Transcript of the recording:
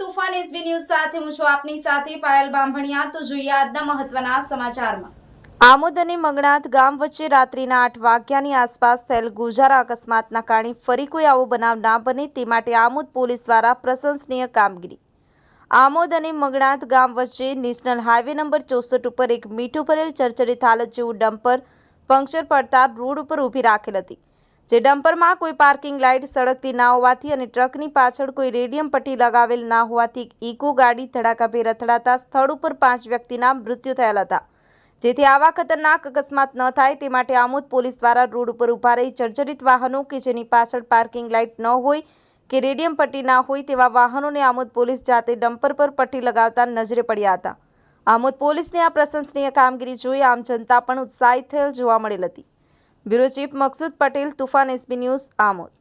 તુફાન SB news સાથે હું છું આપની સાથે પાયલ બામણિયા તો જોઈએ આજના મહત્વના સમાચારમાં. આમોદ અને મગણાત ગામ વચ્ચે રાત્રિના આઠ વાગ્યાની આસપાસ થયેલ ગુજારા અકસ્માતના કારણે ફરી કોઈ આવો બનાવ ના બને તે માટે આમોદ પોલીસ દ્વારા પ્રશંસનીય કામગીરી. આમોદ અને મગણાત ગામ વચ્ચે નેશનલ હાઈવે નંબર ચોસઠ ઉપર એક મીઠું ભરેલ ચરચરિત હાલત જેવું ડમ્પર પંક્ચર પડતા રોડ ઉપર ઊભી રાખેલ હતી. જે ડમ્પરમાં કોઈ પાર્કિંગ લાઇટ સળગતી ના હોવાથી અને ટ્રકની પાછળ કોઈ રેડિયમ પટ્ટી લગાવેલ ના હોવાથી ઇકો ગાડી ધડાકાભેર અથડાતા સ્થળ ઉપર પાંચ વ્યક્તિના મૃત્યુ થયેલ હતા. જેથી આવા ખતરનાક અકસ્માત ન થાય તે માટે આમોદ પોલીસ દ્વારા રોડ ઉપર ઊભા રહી જર્જરિત વાહનો કે જેની પાછળ પાર્કિંગ લાઇટ ન હોય કે રેડિયમ પટ્ટી ના હોય તેવા વાહનોને આમોદ પોલીસ જાતે ડમ્પર પર પટ્ટી લગાવતા નજરે પડ્યા હતા. આમોદ પોલીસની આ પ્રશંસનીય કામગીરી જોઈ આમ જનતા પણ ઉત્સાહિત થયેલ જોવા મળેલ હતી. Bureau chief Maqsood Patel Toofan SB news Amod.